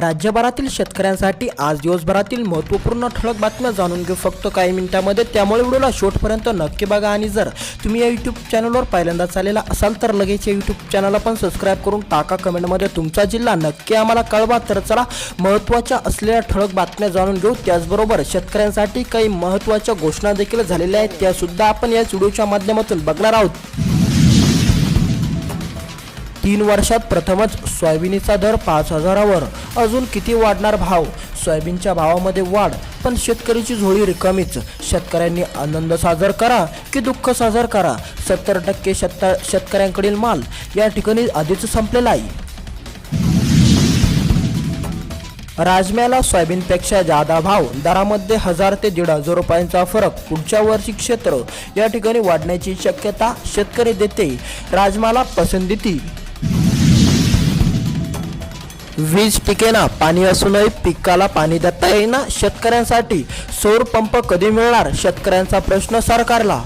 राज्यभरातील शेतकऱ्यांसाठी आज दिवसभरातील महत्त्वपूर्ण ठळक बातम्या जाणून घेऊ फक्त काही मिनिटांमध्ये. त्यामुळे व्हिडिओला शेवटपर्यंत नक्की बघा आणि जर तुम्ही या यूट्यूब चॅनलवर पहिल्यांदाच आलेला असाल तर लगेच या यूट्यूब चॅनलला पण सबस्क्राईब करून टाका. कमेंटमध्ये तुमचा जिल्हा नक्की आम्हाला कळवा. तर चला महत्त्वाच्या असलेल्या ठळक बातम्या जाणून घेऊ. त्याचबरोबर शेतकऱ्यांसाठी काही महत्त्वाच्या घोषणा देखील झालेल्या आहेत. त्यासुद्धा आपण या व्हिडिओच्या माध्यमातून बघणार आहोत. तीन वर्षात प्रथमच सोयाबीनचा दर पाच हजारावर. अजून किती वाढणार भाव? सोयाबीनच्या भावामध्ये वाढ पण शेतकऱ्याची झोळी रिकामीच. शेतकऱ्यांनी आनंद साजर करा की दुःख साजर करा. सत्तर टक्के शेत शेतकऱ्यांकडील माल या ठिकाणी आधीच संपलेला आहे. राजम्याला सोयाबीनपेक्षा जादा भाव दरामध्ये हजार ते दीड हजार रुपयांचा फरक पुढच्या वर्षी क्षेत्र या ठिकाणी वाढण्याची शक्यता शेतकरी देते. राजमाला पसंती वीज पिकेना पाणी असूनही पिकाला पाणी देता येईना. शेतकऱ्यांसाठी सौर पंप कधी मिळणार? शेतकऱ्यांचा प्रश्न सरकारला.